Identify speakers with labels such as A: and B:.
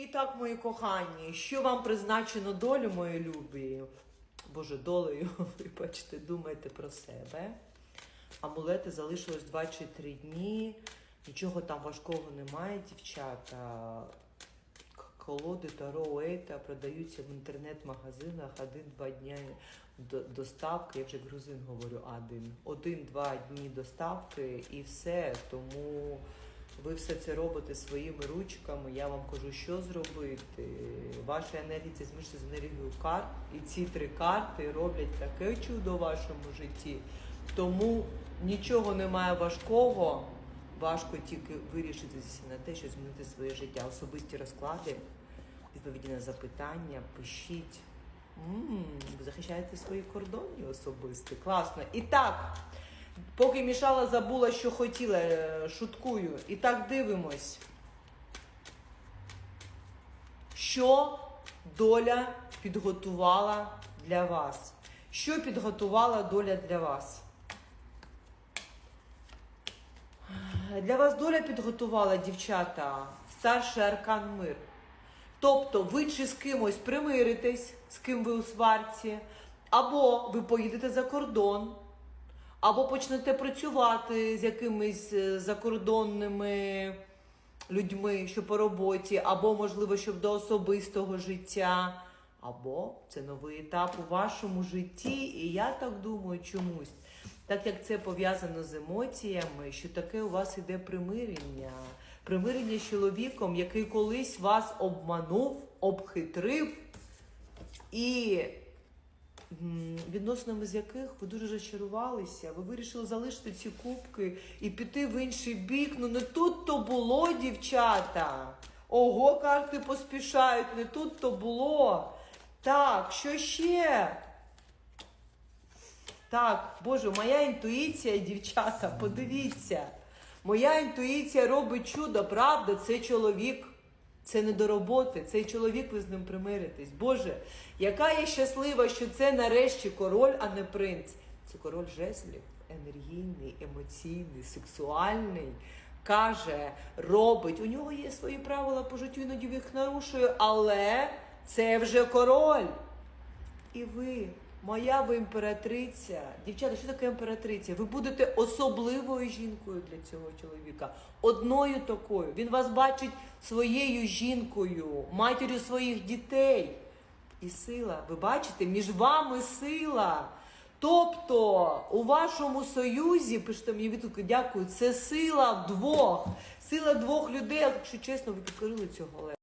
A: І так, мої кохані, що вам призначено долю, мої любі? Боже, долею, вибачте, думайте про себе. Амулети залишилось 2 чи 3 дні. Нічого там важкого немає, дівчата. Колоди Таро Ейта продаються в інтернет-магазинах один-два до- доставки. Я вже грузин говорю один. Один-два дні доставки і все. Тому ви все це робите своїми ручками. Я вам кажу, що зробити. Ваша енергія це змішується з енергією карт. І ці три карти роблять таке чудо в вашому житті. Тому нічого немає важкого. Важко тільки вирішитися на те, що змінити своє життя. Особисті розклади, відповіді на запитання, пишіть. м ви захищаєте свої кордони особисті. Класно. І так, поки мішала, забула, що хотіла, е, шуткую. І так дивимось. Що доля підготувала для вас? Що підготувала доля для вас? Для вас доля підготувала, дівчата, старший аркан мир. Тобто ви чи з кимось примиритесь, з ким ви у сварці, або ви поїдете за кордон, або почнете працювати з якимись е, закордонними людьми, що по роботі, або, можливо, щоб до особистого життя, або це новий етап у вашому житті. І я так думаю, чомусь, так як це пов'язано з емоціями, що таке у вас іде примирення. Примирення з чоловіком, який колись вас обманув, обхитрив і відносинами з яких ви дуже розчарувалися, ви вирішили залишити ці кубки і піти в інший бік. Ну не тут то було, дівчата. Ого, карти поспішають, не тут то було. Так, що ще? Так, Боже, моя інтуїція, дівчата, подивіться. Моя інтуїція робить чудо, правда, це чоловік. Це не до роботи, цей чоловік, ви з ним примиритесь. Боже, яка я щаслива, що це нарешті король, а не принц. Це король жезлів, енергійний, емоційний, сексуальний. Каже, робить. У нього є свої правила по життю, іноді їх нарушує, але це вже король. І ви, моя ви імператриця. Дівчата, що таке імператриця? Ви будете особливою жінкою для цього чоловіка. Одною такою. Він вас бачить своєю жінкою, матір'ю своїх дітей. І сила, ви бачите, між вами сила. Тобто у вашому союзі, пишете мені відгуки, дякую, це сила вдвох. Сила двох людей, якщо чесно, ви підкорили цього лева.